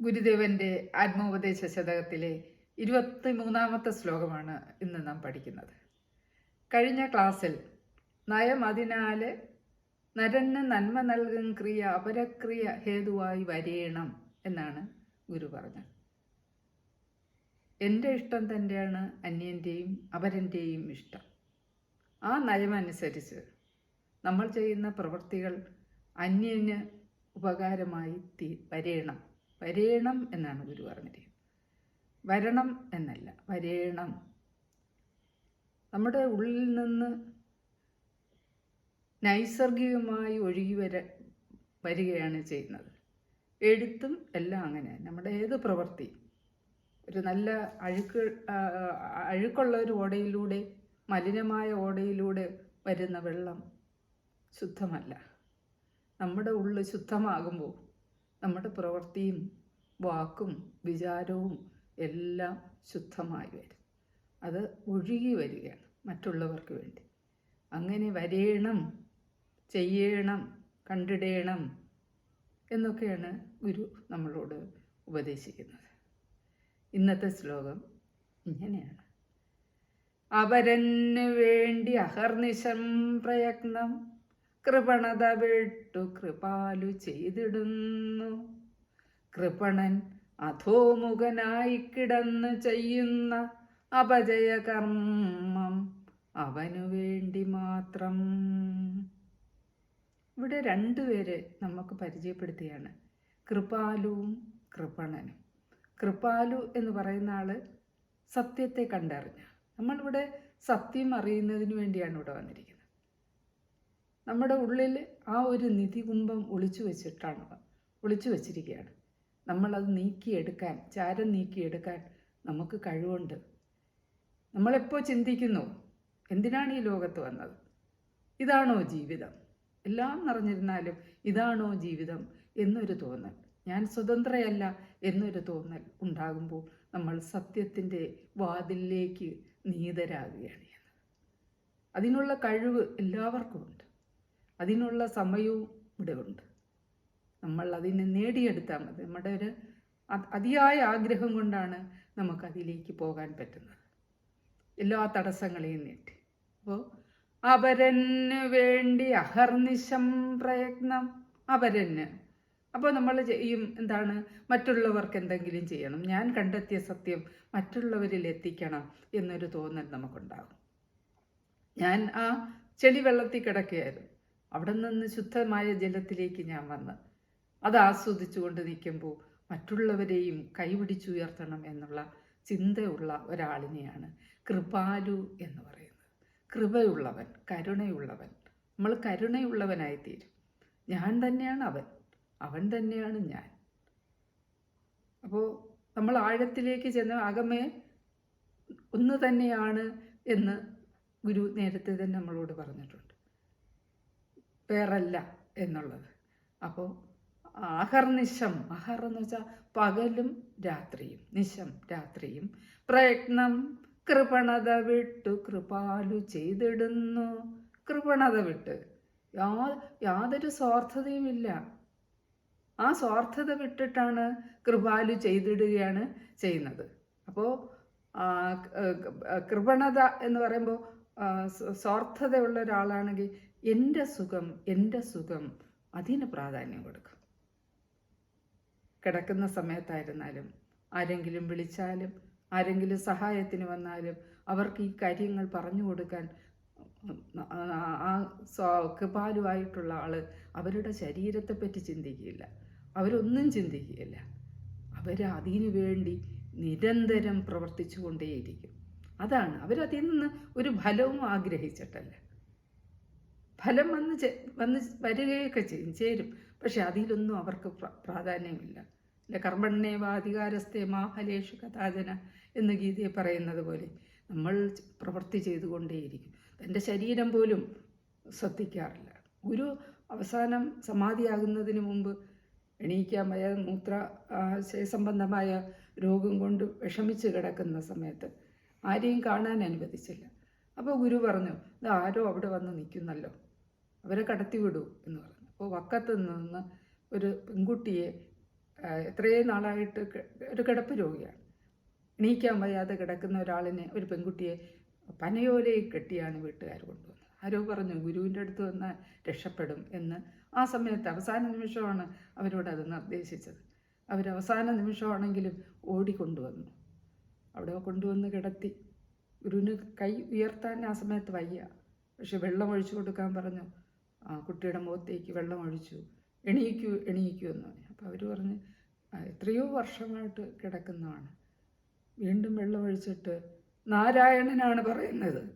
ഗുരുദേവന്റെ ആത്മോപദേശ ശതകത്തിലെ ഇരുപത്തി മൂന്നാമത്തെ ശ്ലോകമാണ് ഇന്ന് നാം പഠിക്കുന്നത്. കഴിഞ്ഞ ക്ലാസ്സിൽ നയം അതിനാല് നരന് നന്മ നൽകും ക്രിയ അപരക്രിയ ഹേതുവായി വരയണം എന്നാണ് ഗുരു പറഞ്ഞത്. എന്റെ ഇഷ്ടം തന്നെയാണ് അന്യന്റെയും അപരന്റെയും ഇഷ്ടം. ആ നയമനുസരിച്ച് നമ്മൾ ചെയ്യുന്ന പ്രവൃത്തികൾ അന്യന് ഉപകാരമായി തീ വരേണം. വരേണം എന്നാണ് ഗുരു പറഞ്ഞിരിക്കുന്നത്. വരണം എന്നല്ല വരേണം. നമ്മുടെ ഉള്ളിൽ നിന്ന് നൈസർഗികമായി ഒഴുകി വര വരികയാണ് ചെയ്യുന്നത്. എഴുത്തും എല്ലാം അങ്ങനെ നമ്മുടെ ഏത് പ്രവൃത്തി ഒരു നല്ല അഴുക്ക് അഴുക്കുള്ള ഒരു ഓടയിലൂടെ മലിനമായ ഓടയിലൂടെ വരുന്ന വെള്ളം ശുദ്ധമല്ല. നമ്മുടെ ഉള്ളിൽ ശുദ്ധമാകുമ്പോൾ നമ്മുടെ പ്രവൃത്തിയും വാക്കും വിചാരവും എല്ലാം ശുദ്ധമായി വരും. അത് ഒഴുകി വരികയാണ് മറ്റുള്ളവർക്ക് വേണ്ടി. അങ്ങനെ വരേണം ചെയ്യണം കണ്ടിടേണം എന്നൊക്കെയാണ് ഗുരു നമ്മളോട് ഉപദേശിക്കുന്നത്. ഇന്നത്തെ ശ്ലോകം ഇങ്ങനെയാണ്. അവരന് വേണ്ടി അഹർനിശം പ്രയത്നം കൃപണത വിട്ടു കൃപാലു ചെയ്തിടുന്നു. കൃപണൻ അധോമുഖനായി കിടന്ന് ചെയ്യുന്ന അപജയകർമ്മം അവനു വേണ്ടി മാത്രം. ഇവിടെ രണ്ടുപേരെ നമുക്ക് പരിചയപ്പെടുത്തിയാണ്. കൃപാലുവും കൃപണനും. കൃപാലു എന്ന് പറയുന്ന ആൾ സത്യത്തെ കണ്ടറിഞ്ഞ. നമ്മളിവിടെ സത്യം അറിയുന്നതിന് വേണ്ടിയാണ് ഇവിടെ വന്നിരിക്കുന്നത്. നമ്മുടെ ഉള്ളിൽ ആ ഒരു നിധികുംഭം ഒളിച്ചു വെച്ചിട്ടാണ് ഒളിച്ചു വെച്ചിരിക്കുകയാണ് നമ്മളത് നീക്കിയെടുക്കാൻ ചാരം നീക്കിയെടുക്കാൻ നമുക്ക് കഴിവുണ്ട്. നമ്മളെപ്പോൾ ചിന്തിക്കുന്നു എന്തിനാണ് ഈ ലോകത്ത് വന്നത്? ഇതാണോ ജീവിതം? എല്ലാം നിറഞ്ഞിരുന്നാലും ഇതാണോ ജീവിതം എന്നൊരു തോന്നൽ. ഞാൻ സ്വതന്ത്രയല്ല എന്നൊരു തോന്നൽ ഉണ്ടാകുമ്പോൾ നമ്മൾ സത്യത്തിന്റെ വാതിലിലേക്ക് നീതരാകുകയാണ് അതിനുള്ള കഴിവ് എല്ലാവർക്കും ഉണ്ട്. അതിനുള്ള സമയവും ഇവിടെ ഉണ്ട്. നമ്മൾ അതിനെ നേടിയെടുത്താൽ മതി. നമ്മുടെ ഒരു അതിയായ ആഗ്രഹം കൊണ്ടാണ് നമുക്ക് അതിലേക്ക് പോകാൻ പറ്റുന്നത്. എല്ലാ തടസ്സങ്ങളെയും നീട്ടി. അപ്പോൾ അവരന് വേണ്ടി അഹർനിശം പ്രയത്നം അവരന്. അപ്പോൾ നമ്മൾ ചെയ്യും എന്താണ്? മറ്റുള്ളവർക്ക് എന്തെങ്കിലും ചെയ്യണം. ഞാൻ കണ്ടെത്തിയ സത്യം മറ്റുള്ളവരിൽ എത്തിക്കണം എന്നൊരു തോന്നൽ നമുക്കുണ്ടാകും. ഞാൻ ആ ചെളി വെള്ളത്തിൽ കിടക്കുകയായിരുന്നു. അവിടെ നിന്ന് ശുദ്ധമായ ജലത്തിലേക്ക് ഞാൻ വന്ന് അത് ആസ്വദിച്ചുകൊണ്ട് നിൽക്കുമ്പോൾ മറ്റുള്ളവരെയും കൈപിടിച്ചുയർത്തണം എന്നുള്ള ചിന്തയുള്ള ഒരാളിനെയാണ് കൃപാലു എന്ന് പറയുന്നത്. കൃപയുള്ളവൻ കരുണയുള്ളവൻ. നമ്മൾ കരുണയുള്ളവനായി കരുണയുള്ളവനായിത്തീരും. ഞാൻ തന്നെയാണ് അവൻ. അവൻ തന്നെയാണ് ഞാൻ. അപ്പോൾ നമ്മൾ ആഴത്തിലേക്ക് ചെന്ന് അകമേ ഒന്ന് തന്നെയാണ് എന്ന് ഗുരു നേരത്തെ തന്നെ നമ്മളോട് പറഞ്ഞിട്ടുണ്ട്. വേറല്ല എന്നുള്ളത്. അപ്പോൾ അഹർനിശം അഹർ എന്ന് വെച്ചാൽ പകലും രാത്രിയും നിശം രാത്രിയും. പ്രയത്നം കൃപണത വിട്ടു കൃപാലു ചെയ്തിടുന്നു. കൃപണത വിട്ട്. യാ യാതൊരു സ്വാർത്ഥതയും ഇല്ല. ആ സ്വാർത്ഥത വിട്ടിട്ടാണ് കൃപാലു ചെയ്തിടുകയാണ് ചെയ്യുന്നത്. അപ്പോൾ കൃപണത എന്ന് പറയുമ്പോൾ സ്വാർത്ഥതയുള്ള ഒരാളാണെങ്കിൽ എന്റെ സുഖം എന്റെ സുഖം അതിന് പ്രാധാന്യം കൊടുക്കും. കിടക്കുന്ന സമയത്തായിരുന്നാലും ആരെങ്കിലും വിളിച്ചാലും ആരെങ്കിലും സഹായത്തിന് വന്നാലും അവർക്ക് ഈ കാര്യങ്ങൾ പറഞ്ഞു കൊടുക്കാൻ ആ- കൃപാലുവായിട്ടുള്ള ആൾ അവരുടെ ശരീരത്തെ പറ്റി ചിന്തിക്കുകയില്ല. അവരൊന്നും ചിന്തിക്കുകയില്ല. അവർ അതിനു വേണ്ടി നിരന്തരം പ്രവർത്തിച്ചു കൊണ്ടേയിരിക്കും അതാണ്. അവരതിൽ നിന്ന് ഒരു ഫലവും ആഗ്രഹിച്ചിട്ടല്ല. ഫലം വന്ന് വന്ന് വരികയൊക്കെ ചെയ്യും ചേരും. പക്ഷെ അതിലൊന്നും അവർക്ക് പ്രാധാന്യമില്ല. അല്ല കർമ്മണ്യേവാധികാരസ്ഥേ മാ ഫലേഷു കഥാചന എന്ന് ഗീതയെ പറയുന്നത് പോലെ നമ്മൾ പ്രവൃത്തി ചെയ്തുകൊണ്ടേയിരിക്കും. തന്റെ ശരീരം പോലും ശ്രദ്ധിക്കാറില്ല. ഒരു അവസാനം സമാധിയാകുന്നതിന് മുമ്പ് എണീക്കാൻ വയ്യ മൂത്ര സംബന്ധമായ രോഗം കൊണ്ട് വിഷമിച്ച് കിടക്കുന്ന സമയത്ത് ആരെയും കാണാൻ അനുവദിച്ചില്ല. അപ്പോൾ ഗുരു പറഞ്ഞു ഇത് ആരോ അവിടെ വന്ന് നിൽക്കുന്നല്ലോ? അവരെ കടത്തിവിടൂ എന്ന് പറഞ്ഞു അപ്പോൾ വക്കത്ത് നിന്ന് ഒരു പെൺകുട്ടിയെ എത്രയും നാളായിട്ട് ഒരു കിടപ്പ് രോഗിയാണ്. എണീക്കാൻ വയ്യാതെ കിടക്കുന്ന ഒരാളിനെ ഒരു പെൺകുട്ടിയെ പനയോലയിൽ കെട്ടിയാണ് വീട്ടുകാർ കൊണ്ടുവന്നത്. ആരോ പറഞ്ഞു ഗുരുവിന്റെ അടുത്ത് വന്നാൽ രക്ഷപ്പെടും എന്ന്. ആ സമയത്ത് അവസാന നിമിഷമാണ് അവരോട് അത് നിർദ്ദേശിച്ചത്. അവർ അവസാന നിമിഷമാണെങ്കിലും ഓടിക്കൊണ്ടുവന്നു. അവിടെ കൊണ്ടുവന്ന് കിടത്തി. ഗുരുവിന് കൈ ഉയർത്താൻ ആ സമയത്ത് വയ്യ. പക്ഷെ വെള്ളം ഒഴിച്ചു കൊടുക്കാൻ പറഞ്ഞു കുട്ടിയുടെ മുഖത്തേക്ക് വെള്ളം ഒഴിച്ചു എണീക്കൂ എണീക്കൂ എന്ന് പറഞ്ഞു. അപ്പോൾ അവർ പറഞ്ഞ് എത്രയോ വർഷമായിട്ട് കിടക്കുന്നതാണ്. വീണ്ടും വെള്ളം ഒഴിച്ചിട്ട് നാരായണനാണ് പറയുന്നത്.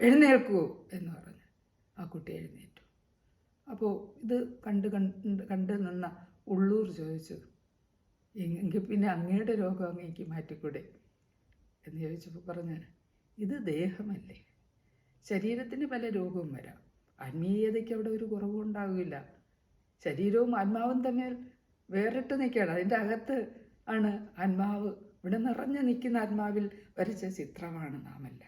എഴുന്നേൽക്കൂ എന്ന് പറഞ്ഞു. ആ കുട്ടി എഴുന്നേറ്റു. അപ്പോൾ ഇത് കണ്ട് കണ്ട് കണ്ട് നിന്ന ഉള്ളൂർ ചോദിച്ചു എങ്കിൽ പിന്നെ അങ്ങയുടെ രോഗം അങ്ങേക്ക് മാറ്റിക്കൂടെ? എന്ന് ചോദിച്ചപ്പോൾ പറഞ്ഞു ഇത് ദേഹമല്ലേ. ശരീരത്തിന് പല രോഗവും വരാം. ആത്മീയതയ്ക്ക് അവിടെ ഒരു കുറവും ഉണ്ടാവില്ല ശരീരവും ആത്മാവും തമ്മിൽ വേറിട്ട് നിൽക്കുകയാണ്. അതിന്റെ അകത്ത് ആണ് ആത്മാവ്. ഇവിടെ നിറഞ്ഞു നിൽക്കുന്ന ആത്മാവിൽ വരച്ച ചിത്രമാണ് നാമല്ല.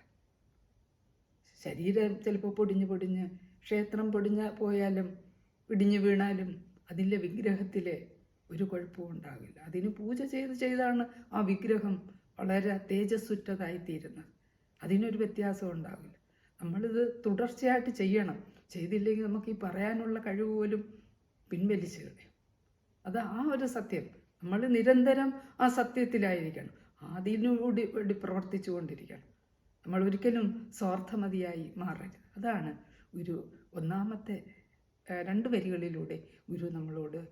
ശരീരം ചിലപ്പോൾ പൊടിഞ്ഞ് പൊടിഞ്ഞ് ക്ഷേത്രം പൊടിഞ്ഞ് പോയാലും ഇടിഞ്ഞു വീണാലും അതിന്റെ വിഗ്രഹത്തിലെ ഒരു കുഴപ്പവും ഉണ്ടാകില്ല അതിന് പൂജ ചെയ്ത് ചെയ്താണ് ആ വിഗ്രഹം വളരെ തേജസ്സുറ്റതായിത്തീരുന്നത്. അതിനൊരു വ്യത്യാസം ഉണ്ടാകില്ല നമ്മളിത് തുടർച്ചയായിട്ട് ചെയ്യണം. ചെയ്തില്ലെങ്കിൽ നമുക്ക് ഈ പറയാനുള്ള കഴിവ് പോലും പിൻവലിച്ചു കളയും. അത് ആ ഒരു സത്യം. നമ്മൾ നിരന്തരം ആ സത്യത്തിലായിരിക്കണം. അതിനുകൂടി വേണ്ടി പ്രവർത്തിച്ചു കൊണ്ടിരിക്കണം. നമ്മൾ ഒരിക്കലും സ്വാർത്ഥമതിയായി മാറരുത്. അതാണ് ഗുരു ഒന്നാമത്തെ രണ്ട് വരികളിലൂടെ ഗുരു നമ്മളോട്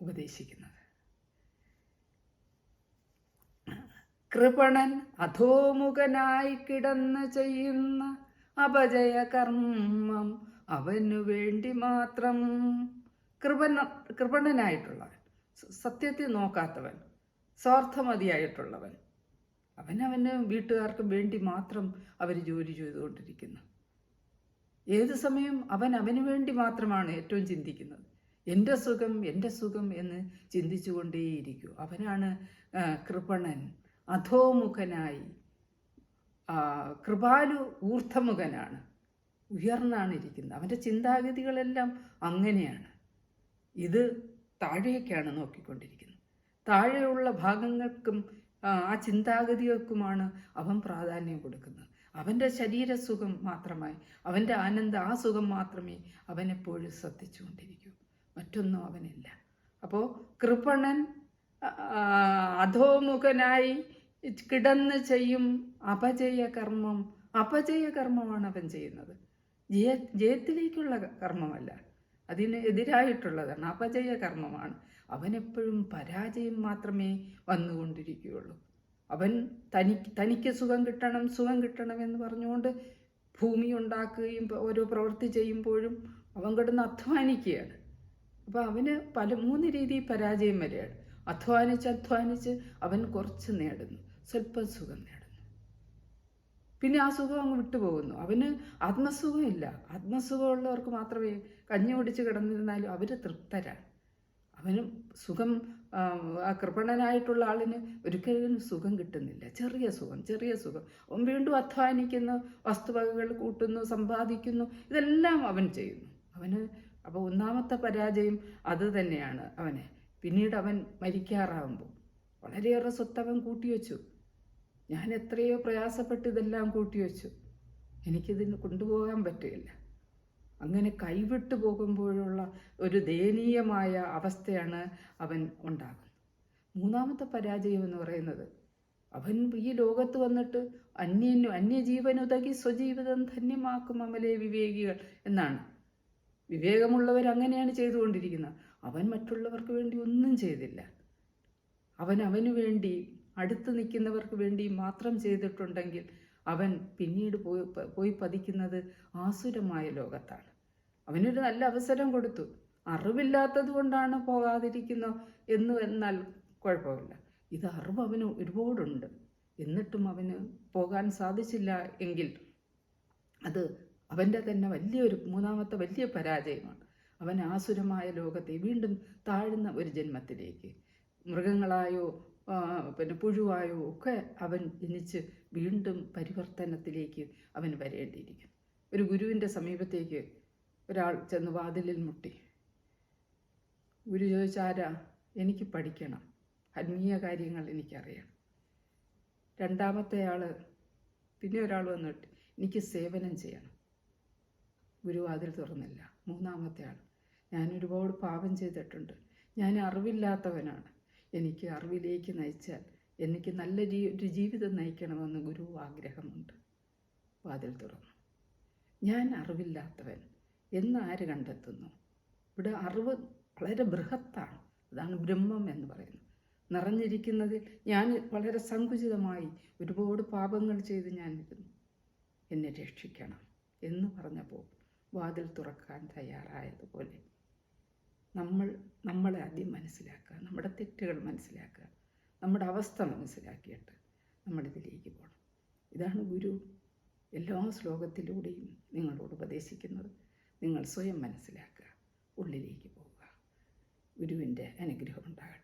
ഉപദേശിക്കുന്നത്. കൃപണൻ അധോമുഖനായി കിടന്ന് ചെയ്യുന്ന അപജയ കർമ്മം അവനു വേണ്ടി മാത്രം കൃപണ കൃപണനായിട്ടുള്ളവൻ സത്യത്തെ നോക്കാത്തവൻ സ്വാർത്ഥമതിയായിട്ടുള്ളവൻ. അവനവന് വീട്ടുകാർക്ക് വേണ്ടി മാത്രം അവർ ജോലി ചെയ്തുകൊണ്ടിരിക്കുന്നു. ഏത് സമയം അവൻ അവന് വേണ്ടി മാത്രമാണ് ഏറ്റവും ചിന്തിക്കുന്നത്. എന്റെ സുഖം എന്റെ സുഖം എന്ന് ചിന്തിച്ചുകൊണ്ടേയിരിക്കും. അവനാണ് കൃപണൻ അധോമുഖനായി കൃപാലു ഊർധമുഖനാണ്. ഉയർന്നാണ് ഇരിക്കുന്നത്. അവന്റെ ചിന്താഗതികളെല്ലാം അങ്ങനെയാണ്. ഇത് താഴേക്കാണ് നോക്കിക്കൊണ്ടിരിക്കുന്നത്. താഴെയുള്ള ഭാഗങ്ങൾക്കും ആ ചിന്താഗതികൾക്കുമാണ് അവൻ പ്രാധാന്യം കൊടുക്കുന്നത്. അവന്റെ ശരീരസുഖം മാത്രമായി അവന്റെ ആനന്ദ ആ സുഖം മാത്രമേ അവനെപ്പോഴും ശ്രദ്ധിച്ചുകൊണ്ടിരിക്കൂ. മറ്റൊന്നും അവനില്ല. അപ്പോൾ കൃപണൻ അധോമുഖനായി കിടന്ന് ചെയ്യും അപജയ കർമ്മം. അപജയ കർമ്മമാണ് അവൻ ചെയ്യുന്നത്. ജയ ജയത്തിലേക്കുള്ള കർമ്മമല്ല. അതിന് എതിരായിട്ടുള്ളതാണ് അപജയ കർമ്മമാണ് അവനെപ്പോഴും പരാജയം മാത്രമേ വന്നുകൊണ്ടിരിക്കുകയുള്ളൂ. അവൻ തനിക്ക് തനിക്ക് സുഖം കിട്ടണം സുഖം കിട്ടണം എന്ന് പറഞ്ഞുകൊണ്ട് ഭൂമി ഉണ്ടാക്കുകയും ഓരോ പ്രവൃത്തി ചെയ്യുമ്പോഴും അവൻ കിടന്ന് അധ്വാനിക്കുകയാണ്. അപ്പോൾ അവന് പല മൂന്ന് രീതി പരാജയം വരെയാണ്. അധ്വാനിച്ച് അധ്വാനിച്ച് അവൻ കുറച്ച് നേടുന്നു. സ്വല്പം സുഖം നേടുന്നു. പിന്നെ ആ സുഖം അങ്ങ് വിട്ടുപോകുന്നു. അവന് ആത്മസുഖമില്ല. ആത്മസുഖമുള്ളവർക്ക് മാത്രമേ കഞ്ഞി ഓടിച്ച് കിടന്നിരുന്നാലും അവർ തൃപ്തരാണ്. അവനും സുഖം ആ, കൃപണനായിട്ടുള്ള ആളിന് ഒരിക്കലും സുഖം കിട്ടുന്നില്ല. ചെറിയ സുഖം ചെറിയ സുഖം. അവൻ വീണ്ടും അധ്വാനിക്കുന്നു വസ്തുവകകൾ കൂട്ടുന്നു സമ്പാദിക്കുന്നു. ഇതെല്ലാം അവൻ ചെയ്യുന്നു. അവന് അപ്പോൾ ഒന്നാമത്തെ പരാജയം അത് തന്നെയാണ് അവന്. പിന്നീട് അവൻ മരിക്കാറാവുമ്പോൾ. വളരെയേറെ സ്വത്ത് അവൻ കൂട്ടിവെച്ചു ഞാൻ എത്രയോ പ്രയാസപ്പെട്ട് ഇതെല്ലാം കൂട്ടിവെച്ചു എനിക്കിതിന് കൊണ്ടുപോകാൻ പറ്റില്ല അങ്ങനെ കൈവിട്ടു പോകുമ്പോഴുള്ള ഒരു ദയനീയമായ അവസ്ഥയാണ് അവൻ ഉണ്ടാകുന്നത്. മൂന്നാമത്തെ പരാജയം എന്ന് പറയുന്നത് അവൻ ഈ ലോകത്ത് വന്നിട്ട് അന്യനു അന്യജീവനുതകി സ്വജീവിതം ധന്യമാക്കും അമലെ വിവേകികൾ എന്നാണ്. വിവേകമുള്ളവർ അങ്ങനെയാണ് ചെയ്തുകൊണ്ടിരിക്കുന്നത്. അവൻ മറ്റുള്ളവർക്ക് വേണ്ടി ഒന്നും ചെയ്തില്ല. അവൻ അവനു വേണ്ടി അടുത്ത് നിൽക്കുന്നവർക്ക് വേണ്ടി മാത്രം ചെയ്തിട്ടുണ്ടെങ്കിൽ അവൻ പിന്നീട് പോയി പോയി പതിക്കുന്നത് ആസുരമായ ലോകത്താണ്. അവനൊരു നല്ല അവസരം കൊടുത്തു. അറിവില്ലാത്തത് കൊണ്ടാണ് പോകാതിരിക്കുന്നത് എന്ന് എന്നാൽ കുഴപ്പമില്ല. ഇത് അറിവ് അവന് ഒരുപാടുണ്ട്. എന്നിട്ടും അവന് പോകാൻ സാധിച്ചില്ല എങ്കിൽ അത് അവന്റെ തന്നെ വലിയൊരു മൂന്നാമത്തെ വലിയ പരാജയമാണ്. അവൻ ആസുരമായ ലോകത്തെ വീണ്ടും താഴ്ന്ന ഒരു ജന്മത്തിലേക്ക്. മൃഗങ്ങളായോ പിന്നെ പുഴുവായോ ഒക്കെ അവൻ ജനിച്ച് വീണ്ടും പരിവർത്തനത്തിലേക്ക് അവൻ വരേണ്ടിയിരിക്കും ഒരു ഗുരുവിന്റെ സമീപത്തേക്ക് ഒരാൾ ചെന്ന് വാതിലിൽ മുട്ടി. ഗുരു ചോദിച്ചാരാ എനിക്ക് പഠിക്കണം. ആത്മീയ കാര്യങ്ങൾ എനിക്കറിയണം. രണ്ടാമത്തെ ആൾ പിന്നെ ഒരാൾ വന്നിട്ട് എനിക്ക് സേവനം ചെയ്യണം. ഗുരു അതിൽ തുറന്നില്ല. മൂന്നാമത്തെ ആൾ ഞാൻ ഒരുപാട് പാപം ചെയ്തിട്ടുണ്ട്. ഞാൻ അറിവില്ലാത്തവനാണ്. എനിക്ക് അറിവിലേക്ക് നയിച്ചാൽ എനിക്ക് നല്ല ജീ ഒരു ജീവിതം നയിക്കണമെന്ന് ഗുരു ആഗ്രഹമുണ്ട്. വാതിൽ തുറന്നു. ഞാൻ അറിവില്ലാത്തവൻ എന്ന് ആര് കണ്ടെത്തുന്നു? ഇവിടെ അറിവ് വളരെ ബൃഹത്താണ്. അതാണ് ബ്രഹ്മം എന്ന് പറയുന്നത്. നിറഞ്ഞിരിക്കുന്നതിൽ ഞാൻ വളരെ സങ്കുചിതമായി ഒരുപാട് പാപങ്ങൾ ചെയ്ത് ഞാൻ ഇരുന്നു. എന്നെ രക്ഷിക്കണം എന്ന് പറഞ്ഞപ്പോൾ വാതിൽ തുറക്കാൻ തയ്യാറായതുപോലെ നമ്മൾ നമ്മളെ ആദ്യം മനസ്സിലാക്കുക നമ്മുടെ തെറ്റുകൾ മനസ്സിലാക്കുക നമ്മുടെ അവസ്ഥ മനസ്സിലാക്കിയിട്ട് നമ്മളിതിലേക്ക് പോകണം ഇതാണ് ഗുരു എല്ലാ ശ്ലോകത്തിലൂടെയും നിങ്ങളോട് ഉപദേശിക്കുന്നത്. നിങ്ങൾ സ്വയം മനസ്സിലാക്കുക ഉള്ളിലേക്ക് പോവുക. ഗുരുവിന്റെ അനുഗ്രഹം ഉണ്ടാകും